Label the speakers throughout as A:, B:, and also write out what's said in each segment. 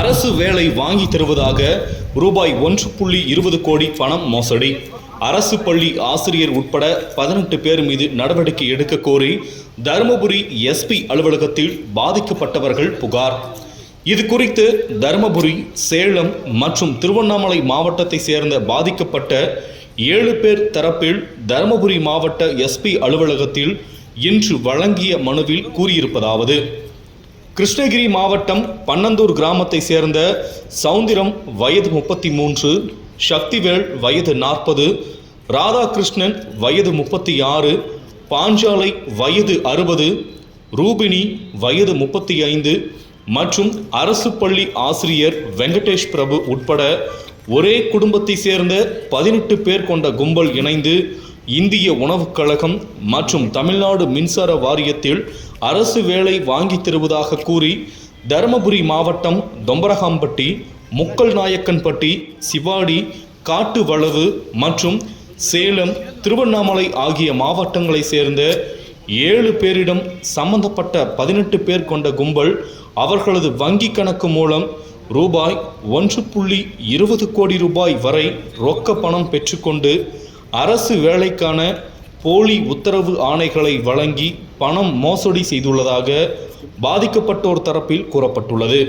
A: அரசு வேலை வாங்கி தருவதாக ரூபாய் ஒன்று புள்ளி இருபது கோடி பணம் மோசடி. அரசு பள்ளி ஆசிரியர் உட்பட பதினெட்டு பேர் மீது நடவடிக்கை எடுக்க கோரி தருமபுரி எஸ்பி அலுவலகத்தில் பாதிக்கப்பட்டவர்கள் புகார். இது குறித்து தருமபுரி சேலம் மற்றும் திருவண்ணாமலை மாவட்டத்தை சேர்ந்த பாதிக்கப்பட்ட ஏழு பேர் தரப்பில் தருமபுரி மாவட்ட எஸ்பி அலுவலகத்தில் இன்று வழங்கிய மனுவில் கூறியிருப்பதாவது கிருஷ்ணகிரி மாவட்டம் பன்னந்தூர் கிராமத்தை சேர்ந்த சவுந்திரம் வயது முப்பத்தி மூன்று சக்திவேல் வயது நாற்பது ராதாகிருஷ்ணன் வயது முப்பத்தி ஆறு பாஞ்சாலை வயது அறுபது ரூபினி வயது முப்பத்தி ஐந்து மற்றும் அரசு பள்ளி ஆசிரியர் வெங்கடேஷ் பிரபு உட்பட ஒரே குடும்பத்தை சேர்ந்த பதினெட்டு பேர் கொண்ட கும்பல் இணைந்து இந்திய உணவுக் கழகம் மற்றும் தமிழ்நாடு மின்சார வாரியத்தில் அரசு வேலை வாங்கித் தருவதாக கூறி தருமபுரி மாவட்டம் தொம்பரகாம்பட்டி முக்கல் நாயக்கன்பட்டி சிவாடி காட்டு வளவு மற்றும் சேலம் திருவண்ணாமலை ஆகிய மாவட்டங்களை சேர்ந்த ஏழு பேரிடம் சம்பந்தப்பட்ட பதினெட்டு பேர் கொண்ட கும்பல் அவர்களது வங்கி கணக்கு மூலம் ரூபாய் ஒன்று புள்ளி இருபது கோடி ரூபாய் வரை ரொக்க பணம் பெற்றுக்கொண்டு அரசு வேலைக்கான போலி உத்தரவு ஆணைகளை வழங்கி பணம் மோசடி செய்துள்ளதாக பாதிக்கப்பட்டோர் தரப்பில் கூறப்பட்டுள்ளது.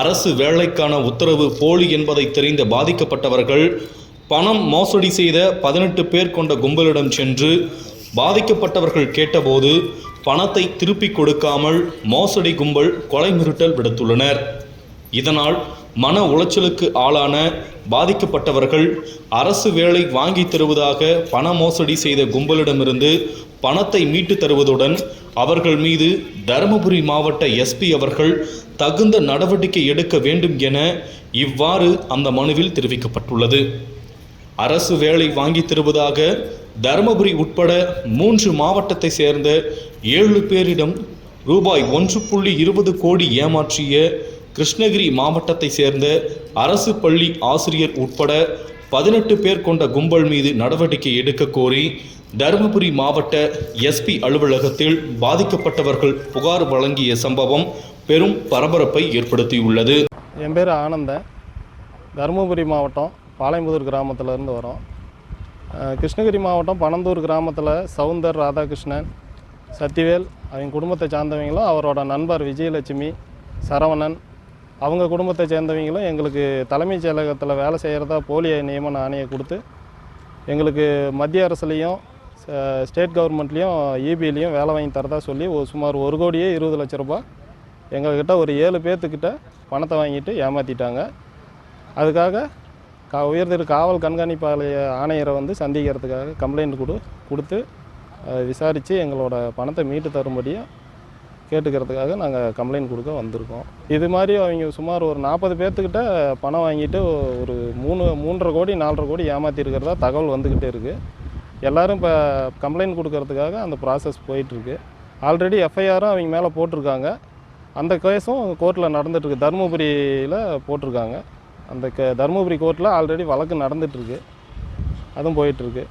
A: அரசு வேலைக்கான உத்தரவு போலி என்பதை தெரிந்த பாதிக்கப்பட்டவர்கள் பணம் மோசடி செய்த பதினெட்டு பேர் கொண்ட கும்பலிடம் சென்று பாதிக்கப்பட்டவர்கள் கேட்டபோது பணத்தை திருப்பிக் கொடுக்காமல் மோசடி கும்பல் கொலை மிரட்டல் விடுத்துள்ளனர். இதனால் மன உளைச்சலுக்கு ஆளான பாதிக்கப்பட்டவர்கள் அரசு வேலை வாங்கி தருவதாக பண மோசடி செய்த கும்பலிடமிருந்து பணத்தை மீட்டு தருவதுடன் அவர்கள் மீது தருமபுரி மாவட்ட எஸ்பி அவர்கள் தகுந்த நடவடிக்கை எடுக்க வேண்டும் என இவ்வாறு அந்த மனுவில் தெரிவிக்கப்பட்டுள்ளது. அரசு வேலை வாங்கி தருவதாக தருமபுரி உட்பட மூன்று மாவட்டத்தை சேர்ந்த ஏழு பேரிடம் ரூபாய் ஒன்று புள்ளி இருபது கோடி ஏமாற்றிய கிருஷ்ணகிரி மாவட்டத்தை சேர்ந்த அரசு பள்ளி ஆசிரியர் உட்பட பதினெட்டு பேர் கொண்ட கும்பல் மீது நடவடிக்கை எடுக்க கோரி தருமபுரி மாவட்ட எஸ்பி அலுவலகத்தில் பாதிக்கப்பட்டவர்கள் புகார் வழங்கிய சம்பவம் பெரும் பரபரப்பை ஏற்படுத்தியுள்ளது.
B: என் பேர் ஆனந்தன் தருமபுரி மாவட்டம் பாளையம்புதூர் கிராமத்திலேருந்து வரோம். கிருஷ்ணகிரி மாவட்டம் பனந்தூர் கிராமத்தில் சவுந்தர் ராதாகிருஷ்ணன் சத்திவேல் அவங்க குடும்பத்தை சார்ந்தவங்களும் அவரோட நண்பர் விஜயலட்சுமி சரவணன் அவங்க குடும்பத்தை சேர்ந்தவங்களும் எங்களுக்கு தலைமைச் செயலகத்தில் வேலை செய்கிறதா போலிய நியமன ஆணையை கொடுத்து எங்களுக்கு மத்திய அரசுலேயும் ஸ்டேட் கவர்மெண்ட்லேயும் இபிலையும் வேலை வாங்கி தரதா சொல்லி ஒரு சுமார் ஒரு கோடியே இருபது லட்ச ரூபாய் எங்கள்கிட்ட ஒரு ஏழு பேர்த்துக்கிட்ட பணத்தை வாங்கிட்டு ஏமாற்றிட்டாங்க அதுக்காக கா உயர்திரு காவல் கண்காணிப்பாளைய ஆணையரை வந்து சந்திக்கிறதுக்காக கம்ப்ளைண்ட் கொடு கொடுத்து விசாரித்து எங்களோட பணத்தை மீட்டு தரும்படியும் கேட்டுக்கிறதுக்காக நாங்கள் கம்ப்ளைண்ட் கொடுக்க வந்திருக்கோம். இது மாதிரி அவங்க சுமார் ஒரு நாற்பது பேர்த்துக்கிட்ட பணம் வாங்கிட்டு ஒரு மூணு மூன்றரை கோடி நாலரை கோடி ஏமாற்றிருக்கிறதா தகவல் வந்துக்கிட்டே இருக்குது எல்லோரும் இப்போ கம்ப்ளைண்ட் கொடுக்கறதுக்காக அந்த ப்ராசஸ் போயிட்டுருக்கு. ஆல்ரெடி எஃப்ஐஆரும் அவங்க மேலே போட்டிருக்காங்க. அந்த கேஸும் கோர்ட்டில் நடந்துகிட்ருக்கு தருமபுரியில் போட்டிருக்காங்க. அந்த க தருமபுரி கோர்ட்டில் ஆல்ரெடி வழக்கு நடந்துகிட்ருக்கு அதுவும் போயிட்டுருக்கு.